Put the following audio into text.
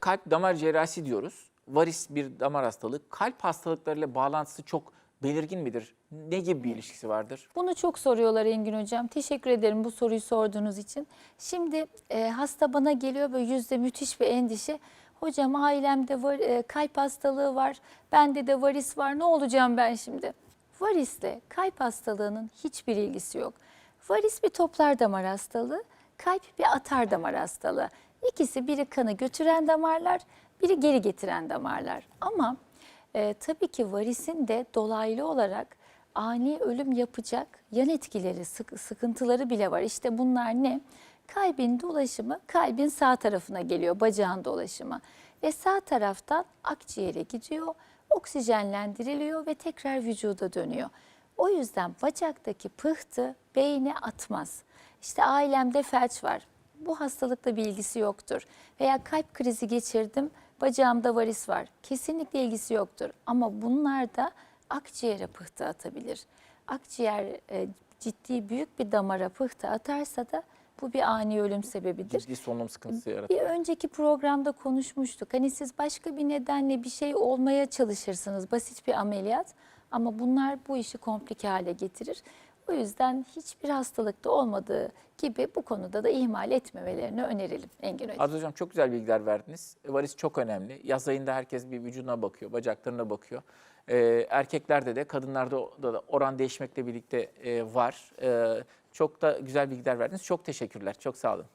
kalp damar cerrahisi diyoruz. Varis bir damar hastalığı. Kalp hastalıklarıyla bağlantısı çok belirgin midir? Ne gibi bir ilişkisi vardır? Bunu çok soruyorlar Engin Hocam. Teşekkür ederim bu soruyu sorduğunuz için. Şimdi e, hasta bana geliyor böyle yüzde müthiş bir endişe. Hocam ailemde var, e, kalp hastalığı var, bende de varis var. Ne olacağım ben şimdi? Varisle kalp hastalığının hiçbir ilgisi yok. Varis bir toplar damar hastalığı, kalp bir atar damar hastalığı. İkisi biri kanı götüren damarlar, biri geri getiren damarlar. Ama e, tabii ki varisin de dolaylı olarak ani ölüm yapacak yan etkileri, sık- sıkıntıları bile var. İşte bunlar ne? Kalbin dolaşımı kalbin sağ tarafına geliyor, bacağın dolaşımı. Ve sağ taraftan akciğere gidiyor, oksijenlendiriliyor ve tekrar vücuda dönüyor. O yüzden bacaktaki pıhtı beyne atmaz. İşte ailemde felç var. Bu hastalıkla bir ilgisi yoktur. Veya kalp krizi geçirdim, bacağımda varis var. Kesinlikle ilgisi yoktur. Ama bunlar da akciğere pıhtı atabilir. Akciğer e, ciddi büyük bir damara pıhtı atarsa da bu bir ani ölüm sebebidir. Ciddi solunum sıkıntısı yaratır. Bir önceki programda konuşmuştuk. Hani siz başka bir nedenle bir şey olmaya çalışırsınız. Basit bir ameliyat ama bunlar bu işi komplike hale getirir. O yüzden hiçbir hastalıkta olmadığı gibi bu konuda da ihmal etmemelerini önerelim Engin Hocam. Arzu Hocam çok güzel bilgiler verdiniz. Varis çok önemli. Yaz ayında herkes bir vücuduna bakıyor, bacaklarına bakıyor. Ee, erkeklerde de kadınlarda da oran değişmekle birlikte e, var. Ee, çok da güzel bilgiler verdiniz. Çok teşekkürler. Çok sağ olun.